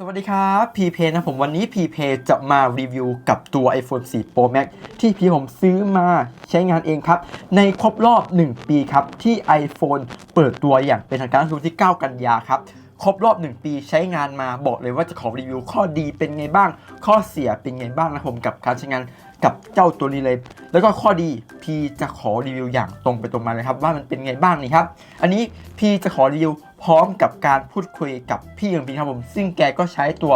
สวัสดีครับพีเพนะผมวันนี้พีเพจะมารีวิวกับตัว iPhone 4 Pro Max ที่พี่ผมซื้อมาใช้งานเองครับ ในครบรอบ 1 ปีครับ ที่ iPhone เปิดตัวอย่างเป็นทางการคือที่ 9 กันยาครับ ครบรอบ 1 ปีใช้งานมาบอกเลยว่าจะขอรีวิวข้อดีเป็นไงบ้าง ข้อเสียเป็นไงบ้างนะผมกับการใช้งานกับเจ้าตัวนี้เลย แล้วก็ข้อดีพี่จะขอรีวิวอย่างตรงไปตรงมาเลยครับว่ามันเป็นไงบ้างนี่ครับ อันนี้พี่จะขอรีวิว พร้อมกับการพูดคุยกับพี่อย่างพี่ครับผม ซึ่งแกก็ใช้ตัว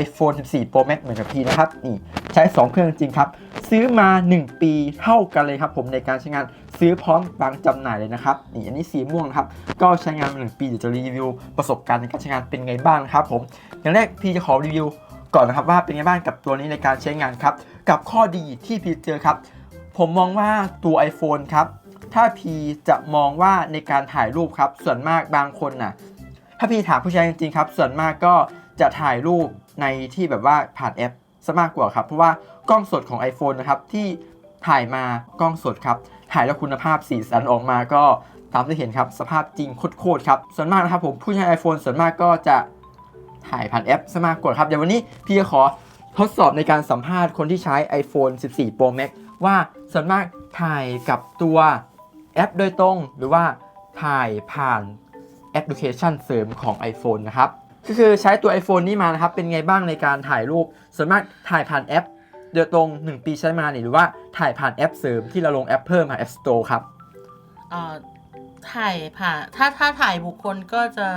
iPhone 14 Pro Max เหมือนกับพี่นะครับ นี่ใช้ 2 เครื่องจริงครับ ซื้อมา 1 ปีเท่ากันเลยครับผมในการใช้งานซื้อพร้อมวางจำหน่ายเลยนะครับ นี่อันนี้สีม่วงครับ ก็ใช้งานมา1ปีเดี๋ยวจะรีวิวประสบการณ์ในการใช้งานเป็นไงบ้างครับผม อย่างแรกพี่จะขอรีวิวก่อนนะครับว่าเป็นไงบ้างกับตัวนี้ในการใช้งานครับ กับข้อดีที่พี่เจอครับ ผมมองว่าตัว iPhone ครับ ถ้าพีจะมองว่าในการถ่ายรูปครับ ส่วนมากบางคนน่ะ ถ้าพีถามผู้ใช้จริงๆครับ ส่วนมากก็จะถ่ายรูปในที่แบบว่าผ่านแอปซะมากกว่าครับ เพราะว่ากล้องสดของ iPhone นะครับที่ถ่ายมากล้องสดครับ ถ่ายแล้วคุณภาพสีสันออกมาก็ตามที่เห็นครับ สภาพจริงโคตรๆครับ ส่วนมากนะครับผมผู้ใช้ iPhone ส่วนมากก็จะถ่ายผ่านแอปซะมากกว่าครับ เดี๋ยววันนี้พี่จะขอทดสอบในการสัมภาษณ์คนที่ใช้ iPhone 14 Pro Max ว่าส่วนมากถ่ายกับตัว แอปโดยตรงหรือว่าถ่ายผ่านแอปพลิเคชันเสริมของ iPhone นะครับก็คือใช้ตัว iPhone นี่มานะครับเป็นไงบ้างในการถ่ายรูปส่วนมากถ่ายผ่านแอปโดยตรง 1 ปีใช้มาเนี่ยหรือว่าถ่ายผ่านแอปเสริมที่เราลงแอปเพิ่มผ่าน App Store ครับอ่อถ่ายผ่านถ้าถ้าถ่ายบุคคลก็จะ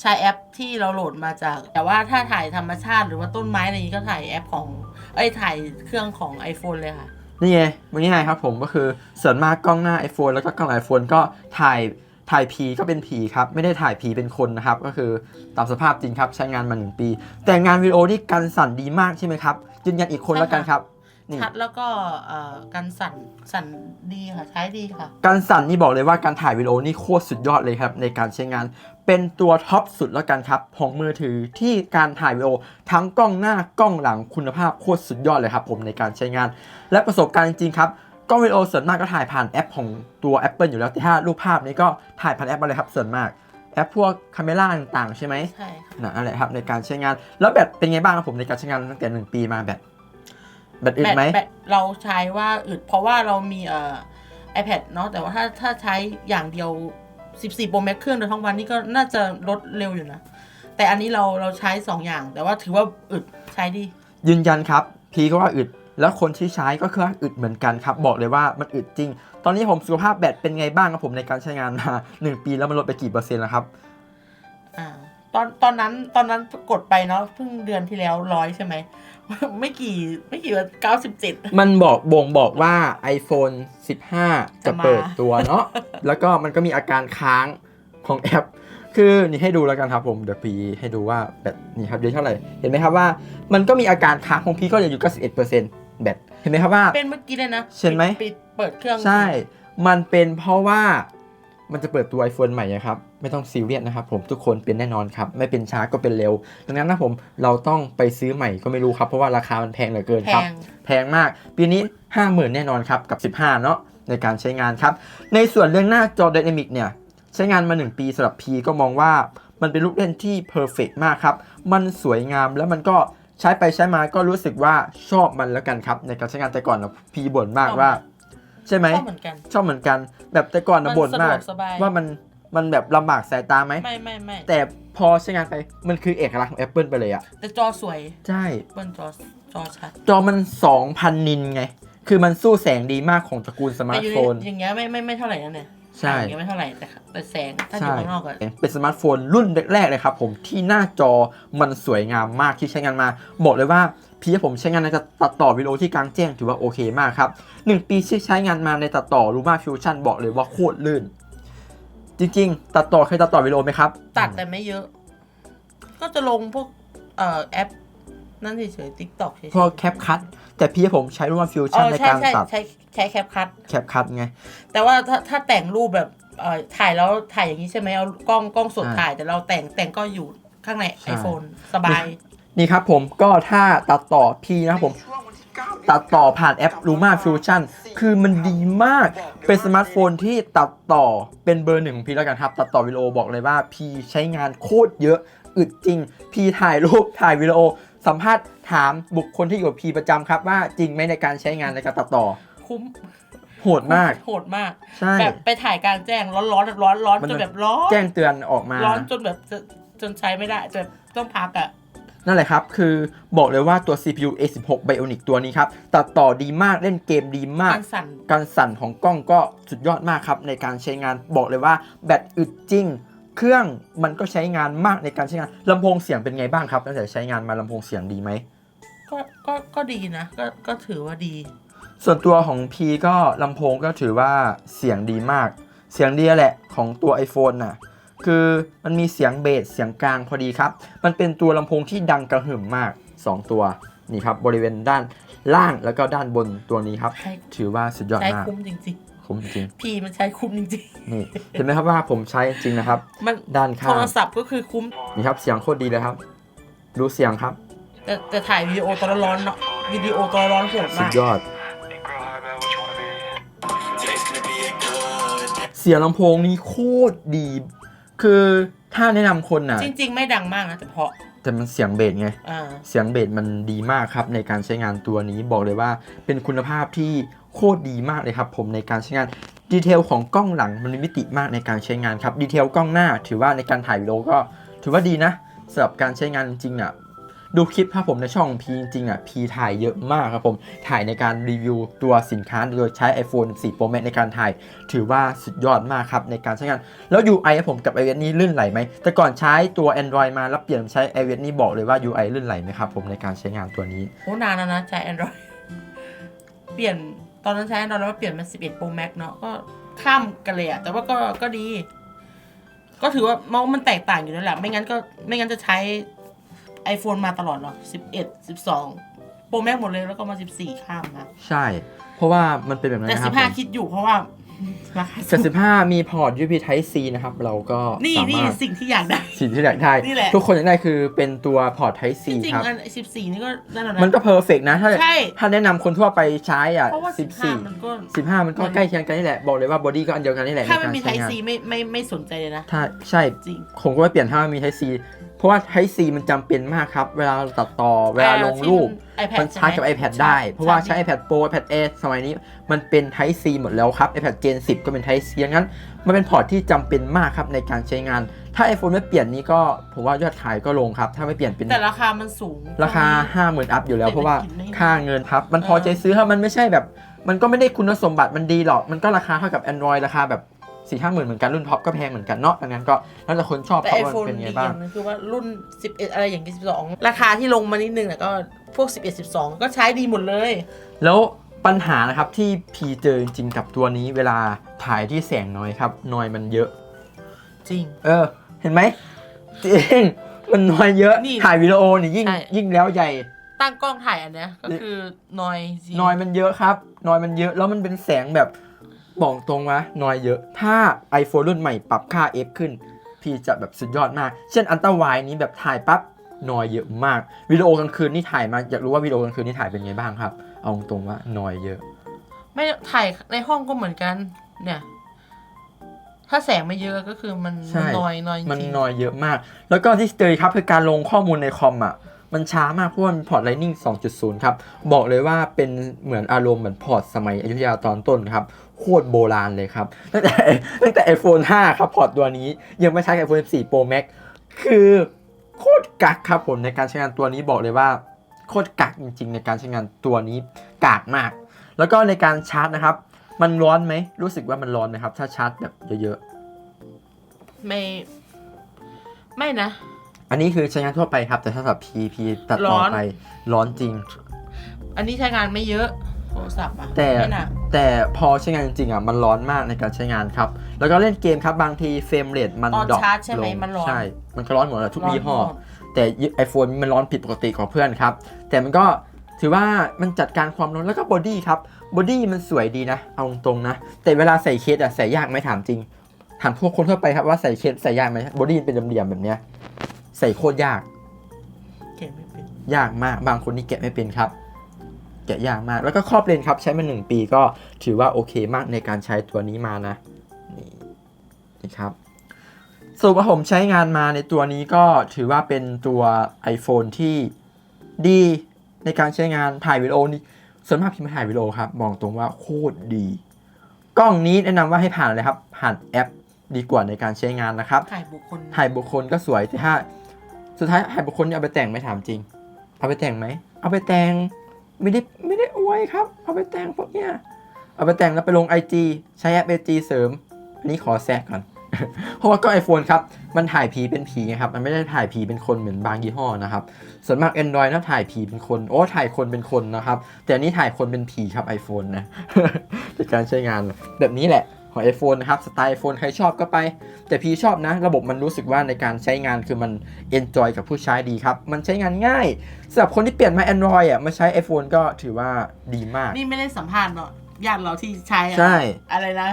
ใช้แอปที่เราโหลดมาจาก แต่ว่าถ้าถ่ายธรรมชาติหรือว่าต้นไม้อะไรนี้ก็ถ่ายแอปของ เอ้ยถ่ายเครื่องของ iPhone เลยค่ะ นี่ไงมันง่ายครับผมก็คือส่วนมากกล้องหน้า iPhone แล้วก็กล้อง iPhone ก็ถ่ายถ่ายผีก็เป็นผีครับ ไม่ได้ถ่ายผีเป็นคนนะครับ ก็คือตามสภาพจริงครับใช้งานมาหนึ่งปี แต่งานวิดีโอนี่กันสั่นดีมากใช่ไหมครับยืนยันอีกคนแล้วกันครับ ชัดแล้วก็เอ่อกันสั่นสั่นดีค่ะใช้ดีค่ะ การสั่นนี่บอกเลยว่าการถ่ายวิดีโอนี่โคตรสุดยอดเลยครับในการใช้งาน เป็นตัวท็อปสุดแล้วกันครับของมือถือที่การถ่ายวิดีโอทั้งกล้องหน้ากล้องหลังคุณภาพโคตรสุดยอดเลยครับผมในการใช้งาน และประสบการณ์จริงๆครับกล้องวิดีโอส่วนมากก็ถ่ายผ่านแอปของตัว Apple อยู่แล้วแต่ถ้ารูปภาพนี้ก็ถ่ายผ่านแอปอะไรครับส่วนมากแอปพวกคาเมล่าต่างๆ ใช่ไหมใช่ค่ะนั่นแหละครับในการใช้งาน แล้วแบตเป็นไงบ้างครับผมในการใช้งานตั้งแต่หนึ่งปีมาแบต แบตอึดแบตไหม แบตเราใช้ว่าอึดเพราะว่าเรามีเอ่อ iPad เนาะแต่ว่าถ้าถ้าใช้อย่างเดียว 14 Pro Max เครื่องโดยทั้งวันนี่ก็น่าจะลดเร็วอยู่นะ แต่อันนี้เราเราใช้ 2 อย่าง แต่ว่าถือว่าอึดใช้ดี ยืนยันครับ พีก็ว่าอึด แล้วคนที่ใช้ก็คือว่าอึดเหมือนกันครับ บอกเลยว่ามันอึดจริง ตอนนี้ผมสุขภาพแบตเป็นไงบ้างครับผมในการใช้งานมา 1 ปีแล้วมันลดไปกี่เปอร์เซ็นต์แล้วครับอ่า ตอนตอนนั้นตอนนั้นกดไปเนาะเพิ่งเดือนที่แล้วร้อยใช่ไหม ไม่กี่ไม่กี่วันเก้าสิบเจ็ดมันบอกบ่งบอกว่า iPhone 15 จะจะมาเปิดตัวเนาะแล้วก็มันก็มีอาการค้างของแอป คือนี่ให้ดูแล้วกันครับผมเดี๋ยวพีให้ดูว่าแบตนี่ครับเดี๋ยวเท่าไหร่ เห็นไหมครับว่า มันก็มีอาการค้างของพีก็จะอยู่91%แบตเห็นไหมครับว่าเป็นเมื่อกี้เลยนะเห็นไหมปิดปิดเปิดเครื่องใช่ มันเป็นเพราะว่า มันจะเปิดตัว iPhone ใหม่นะครับ ไม่ต้องซีเรียสนะครับผมทุกคนเป็นแน่นอนครับ ไม่เป็นช้าก็เป็นเร็ว ดังนั้นนะผมเราต้องไปซื้อใหม่ก็ไม่รู้ครับ เพราะว่าราคามันแพงเหลือเกินแพครับงแพงมาก ปีนี้ 50,000 แน่นอนครับกับ 15 เนาะในการใช้งานครับ ในส่วนเรื่องหน้าจอ Dynamic เนี่ย ใช้งานมา 1 ปีสำหรับ P ก็มองว่ามันเป็นลูกเล่นที่เพอร์เฟกมากครับ มันสวยงามแล้วมันก็ใช้ไปใช้มาก็รู้สึกว่าชอบมันแล้วกันครับ ในการใช้งานแต่ก่อนนะพีบ่นมากว่า ใช่ไหมชอบเหมือนกัน ชอบเหมือนกัน แบบแต่ก่อนนะบ่นมากสะดวสบายว่ามันมันแบบลำบากสายตาไหมไม่ไม่ไม่แต่พอใช้งานไปมันคือเอกลักษณ์ของ Apple ไปเลยอะแต่จอสวยใช่เปิ้ลจอจอชัดจอมัน 2,000 นินไง คือมันสู้แสงดีมากของตระกูลสมาแต่ร์ทอยู่โฟนในอย่างเงี้ยไม่ไม่ไม่เท่าไหร่นะเนี่ยใช่อย่างเงี้ยไม่เท่าไหร่แต่แต่แสงถ้าอยู่ข้างนอกอะเป็นสมาร์ทโฟนรุ่นแรกๆเลยครับผมที่หน้าจอมันสวยงามมากที่ใช้งานมาบอกเลยว่า พี่ผมใช้งานในตัดต่อวิดีโอที่กลางแจ้งถือว่าโอเคมากครับ 1 ปีที่ใช้งานมาในตัดต่อรูมาฟิวชั่นบอกเลยว่าโคตรลื่น จริงๆ ตัดต่อเคยตัดต่อวิดีโอไหมครับ ตัดแต่ไม่เยอะ ก็จะลงพวกเอ่อแอป นั่นเฉยๆติ๊กต็อกเฉยๆพวกแคปคัตแต่พี่ผมใช้รูมาฟิวเอชั่นอในใช่การใช่ตัดใช้ใช้แคปคัทแคปคัตไง แต่ว่าถ้าถ้าแต่งรูปแบบเอ่อถ่ายแล้วถ่ายอย่างนี้ใช่ไหมเอากล้องกล้องสดอ่าถ่ายแต่เราแต่งแต่งก็อยู่ข้างในใช่ iPhone สบาย นี่ครับผมก็ถ้าตัดต่อพี่นะครับผมตัดต่อผ่านแอป Luma Fusion คือมันดีมาก เป็นสมาร์ทโฟนที่ตัดต่อเป็นเบอร์หนึ่งของพี่แล้วกันครับ ตัดต่อวิดีโอบอกเลยว่าพี่ใช้งานโคตรเยอะ อึดจริง พีถ่ายรูปถ่ายวิดีโอ สัมภาษณ์ถามบุคคลที่อยู่กับพีประจำครับ ว่าจริงไหมในการใช้งานในการตัดต่อ คุ้ม โหดมาก โหดมาก ใช่ แบบไปถ่ายกลางแจ้งร้อนร้อนร้อนร้อนมันจนแบบร้อน แจ้งเตือนออกมา ร้อนจนแบบจะจนใช้ไม่ได้จนแบบต้องพักอะ นั่นแหละครับ คือบอกเลยว่าตัว CPU A16 Bionic ตัวนี้ครับ ตัดต่อดีมากเล่นเกมดีมาก การสั่นการสั่นของกล้องก็สุดยอดมากครับ ในการใช้งานบอกเลยว่าแบตอึดจริง เครื่องมันก็ใช้งานมากในการใช้งานลำโพงเสียงเป็นไงบ้างครับตั้งแต่ใช้งานมาลำโพงเสียงดีไหมก็ก็ก็ดีนะก็ก็ถือว่าดี ส่วนตัวของ P ก็ลำโพงก็ถือว่าเสียงดีมาก เสียงดีแหละของตัว iPhone น่ะ คือมันมีเสียงเบสเสียงกลางพอดีครับ มันเป็นตัวลำโพงที่ดังกระหึ่มมาก 2 ตัวนี่ครับบริเวณด้านล่างแล้วก็ด้านบนตัวนี้ครับ ใช้ถือว่าสุดยอดใช้มากคุ้มจริงคุ้มจริงๆ พี่มันใช้คุ้มจริงๆนี่เห็นไหมครับว่าผมใช้จริงนะครับ ๆ มันด้านโทข้างรศัพท์ก็คือคุ้ม นี่ครับเสียงโคตรดีเลยครับ ดูเสียงครับแต่แต่ถ่ายวิดีโอตอนร้อนเนาะวิดีโอตอนร้อนโหดสุมาดก ยอด Girl, how about what you wanna be? Today's gonna be a good day. เสียงลำโพงนี้โคตรดี คือถ้าแนะนำคนน่ะ จริง ๆ ไม่ดังมากนะแต่เพราะแต่มันเสียงเบสไง อ่า เสียงเบสมันดีมากครับในการใช้งานตัวนี้บอกเลยว่าเป็นคุณภาพที่โคตรดีมากเลยครับ ผมในการใช้งานดีเทลของกล้องหลังมันมีมิติมากในการใช้งานครับดีเทลกล้องหน้า ถือว่าในการถ่ายวิดีโอก็ ถือว่าดีนะสำหรับการใช้งานจริงๆอะ ดูคลิปครับผมในช่องพีจริงๆอะพีถ่ายเยอะมากครับผมถ่ายในการรีวิวตัวสินค้าโดยใช้ iPhone 4 Pro Max ในการถ่าย ถือว่าสุดยอดมากครับในการใช้งานแล้ว UI ผมกับ iOS นี่ลื่นไหลไหมแต่ก่อนใช้ตัว Android มาแล้วเปลี่ยนใช้ iOS นี่บอกเลยว่า UI ลื่นไหลไหมครับผมในการใช้งานตัวนี้โหนานแล้วนะใช้ Android เปลี่ยนตอนนั้นใช้ Android แล้วมาเปลี่ยนเป็น11 Pro Max เนาะก็ข้ามกันเลยอะแต่ว่าก็ก็ดี ก็ถือว่ามองมันแตกต่างอยู่แล้วแหละไม่งั้นก็ไม่งั้นจะใช้ iPhone มาตลอดหรอก11 12 Pro Max หมดเลยแล้วก็มา 14 ข้ามนะ ใช่ เพราะว่ามันเป็นแบบนั้นแต่ นะครับผม15 คิดอยู่เพราะว่าราคาสูแต่ง15มีพอร์ต USB Type C นะครับ เราก็นี่สานี่มารถสิ่งที่อยากได้ สิ่งที่อยากได้นี่แหละ ทุกคนอยากได้คือเป็นตัวพอร์ต Type C จริงครับ ๆอัน14 นี่ก็นั่นแหละนะ มันก็เพอร์เฟกนะ ถ้าใช่ ถ้าแนะนำคนทั่วไปใช้อะเพราะว่า15 มันก็14 15มันก็ใกล้เคียงกันนี่แหละ บอกเลยว่าบอดี้ก็อันเดียวกันนี่แหละถ้าในมันการมีใช้ Type งาน C ไม่ไม่ไม่สนใจเลยนะ ถ้าใช่จริง ผมก็ไม่เปลี่ยนถ้ามันมี Type C เพราะว่า Type C มันจำเป็นมากครับ เวลาเราตัดต่อเวลาลงรูปอ่าที่ iPad มันใช้กับใช่ไหม iPad ได้ เพราะว่าใช้ใช่ iPad Pro iPad Air สมัยนี้มันเป็น Type C หมดแล้วครับ iPad Gen 10 ก็เป็น Type C งั้น มันเป็นพอร์ตที่จำเป็นมากครับในการใช้งาน ถ้า iPhone ไม่เปลี่ยนนี้ก็ผมว่ายอดขายก็ลงครับ ถ้าไม่เปลี่ยนเป็นแต่ราคามันสูง ราคา 50,000 อัพอยู่แล้วเพราะว่าเศรษฐกิจไม่ค่าเงินครับ มันพอใจซื้อถ้ามันไม่ใช่แบบ มันก็ไม่ได้คุณสมบัติมันดีหรอก มันก็ราคาเท่ากับ Android ราคาแบบ สี่ห้าหมื่นเหมือนกันรุ่นท็อปก็แพงเหมือนกันเนาะดังนั้นก็แล้วแต่คนชอบแต่เพราะว่า iPhone เป็นดีไงอบ้าง ย่างหนึงคือว่ารุ่น 11 อะไรอย่างที่12ราคาที่ลงมานิดนึงแต่ก็พวก 11 12 ก็ใช้ดีหมดเลย แล้วปัญหานะครับที่พีเจอจริงๆกับตัวนี้เวลาถ่ายที่แสงน้อยครับนอยมันเยอะ จริง เออ เห็นไหมจริงมันน้อยเยอะนี่ถ่ายวิดีโอนี่ยิ่งใช่ ยิ่งแล้วใหญ่ ตั้งกล้องถ่ายอันเนี้ยก็คือนอยจริง นอยมันเยอะครับ นอยมันเยอะแล้วมันเป็นแสงแบบ บอกตรงวะนอยเยอะ ถ้า iPhone รุ่นใหม่ปรับค่า f ขึ้น พี่จะแบบสุดยอดมาก เช่นอันตาวายนี้แบบถ่ายปั๊บนอยเยอะมาก วิดีโอกลางคืนนี่ถ่ายมา อยากรู้ว่าวิดีโอกลางคืนนี่ถ่ายเป็นไงบ้างครับ เอาตรงๆว่านอยเยอะ ไม่ถ่ายในห้องก็เหมือนกัน เนี่ย ถ้าแสงไม่เยอะก็คือมันใช่มันนอยนอยจมันริงนอยเยอะมาก แล้วก็ที่เจอครับคือการลงข้อมูลในคอมอะ มันช้ามากเพราะมันพอร์ต Lightning 2.0 ครับ บอกเลยว่าเป็นเหมือนอารมณ์เหมือนพอร์ตสมัยอยุธยาตอนต้นครับ โคตรโบราณเลยครับ ตั้งแต่ตั้งแต่ iPhone 5 ครับพอร์ตตัวนี้ ยังไม่ใช้ iPhone 14 Pro Max คือโคตรกักครับผมในการใช้งานตัวนี้บอกเลยว่าโคตรกักจริง ๆ ในการใช้งานตัวนี้กากมาก แล้วก็ในการชาร์จนะครับ มันร้อนไหมรู้สึกว่ามันร้อนไหมครับ ถ้าชาร์จแบบเยอะๆไม่ ไม่นะ อันนี้คือใช้งานทั่วไปครับ แต่ถ้าสำหรับ PP ตัดต่อร้อน ไป ร้อนจริง อันนี้ใช้งานไม่เยอะโทรศัพท์อะแต่ไม่หนักแต่พอใช้งานจริงๆอะมันร้อนมากในการใช้งานครับ แล้วก็เล่นเกมครับบางทีเฟรมเรทมันตอนดรอปชาร์จใช่ไหมลงมันร้อนใช่ มันก็ร้อนหมดเลยทุกยี่ห้อ ร้นมด แต่ไอโฟนมันร้อนผิดปกติของเพื่อนครับ แต่มันก็ถือว่ามันจัดการความร้อนแล้วก็บอดี้ครับบอดี้มันสวยดีนะ เอาตรงๆนะ แต่เวลาใส่เคสอะใส่ยากไหมถามจริง ถามพวกคนทั่วไปครับว่าใส่เคสใส่ยากไหมบอดี้เป็นเหลี่ยมๆแบบเนี้ย ใส่โคตรยากเก็บไม่เป็น ยากมาก บางคนนี่แกะไม่เป็นครับ แกะยากมาก แล้วก็ครอบเลนครับ ใช้มาหนึ่งปีก็ถือว่าโอเคมากในการใช้ตัวนี้มานะ นี่นี่ครับสรุปว่าผมใช้งานมาในตัวนี้ก็ถือว่าเป็นตัว iPhone ที่ดีในการใช้งานถ่ายวิดีโอนี่ส่วนมากพิมพ์ถ่ายวิดีโอครับบอกตรงว่าโคตรดี กล้องนี้แนะนำว่าให้ผ่านเลยครับ ผ่านแอปดีกว่าในการใช้งานนะครับ ถ่ายบุคคลถ่ายบุคคลก็สวยแต่ถ้า สุดท้ายถ่ายบุคคลนี่เอาไปแต่งไหมถามจริง เอาไปแต่งไหม เอาไปแต่งไม่ได้ไม่ได้อวยครับ เอาไปแต่งพวกเนี้ยเอาไปแต่งแล้วไปลง IG ใช้แอป IG เสริม อันนี้ขอแทรกก่อน เพราะว่าก็ iPhone ครับ มันถ่ายผีเป็นผีไงครับ มันไม่ได้ถ่ายผีเป็นคนเหมือนบางยี่ห้อนะครับ ส่วนมาก Android น่าถ่ายผีเป็นคน โอ้ ถ่ายคนเป็นคนนะครับ แต่อันนี้ถ่ายคนเป็นผีครับ iPhone นะในการใช้งานแบบนี้แหละ ของ iPhone นะครับ สไตล์ iPhone ใครชอบก็ไป แต่พี่ชอบนะ ระบบมันรู้สึกว่าในการใช้งานคือมัน enjoy กับผู้ใช้ดีครับ มันใช้งานง่ายสำหรับคนที่เปลี่ยนมา Android อะมาใช้ iPhone ก็ถือว่าดีมาก นี่ไม่ได้สัมภาษณ์เนาะญาติเราที่ใช้อะใช่ อะไรนะ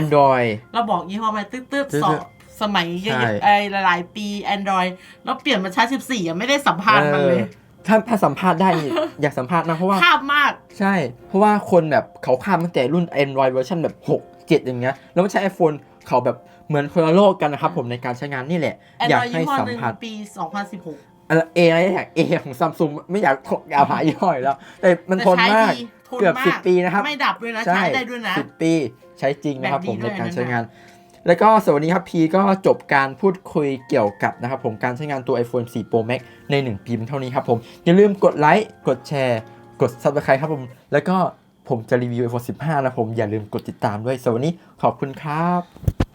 Android เราบอกยี่ห้อไปตึ๊ดตึ๊ดตึ๊ดสอตึ๊งดสมัยเยใช่อะๆไอ้หลายๆปี Android แล้วเปลี่ยนมาใช้14อะไม่ได้สัมภาษณ์มันเลยออถ้าถ้าสัมภาษณ์ได้นี่อยากสัมภาษณ์นะเพราะว่าภาพมาก ใช่ เพราะว่าคนแบบเขาข้ามตั้งแต่รุ่น Android เวอร์ชันแบบ 6 7 อย่างเงี้ยแล้วมาใช้ iPhone เขาแบบเหมือนคนละโลกกันนะครับผมในการใช้งานนี่แหละ อยาก Android ให้ยี่ห้อสัมหนึ่งผัสปี 2016อะไรเออะไรแท็กเอของซัมซุงไม่อยากอยากหายี่ห้ออยู่แล้ว แต่มันทนแต่ใช้มากดีทนเกือบมากสิบปีนะครับ ไม่ดับด้วยนะใช่ใช้ได้ด้วยนะสิบปีใช้จริงนะครับแบตดีผมด้ในวยการนะใช้งาน แล้วก็สวัสดีครับพีก็จบการพูดคุยเกี่ยวกับนะครับผมการใช้งานตัว iPhone 4 Pro Max ใน 1 ปีเพียงเท่านี้ครับผม อย่าลืมกดไลค์กดแชร์ กด Subscribe ครับผม แล้วก็ ผมจะรีวิว iPhone 15 นะผมอย่าลืมกดติดตามด้วยสวัสดีขอบคุณครับ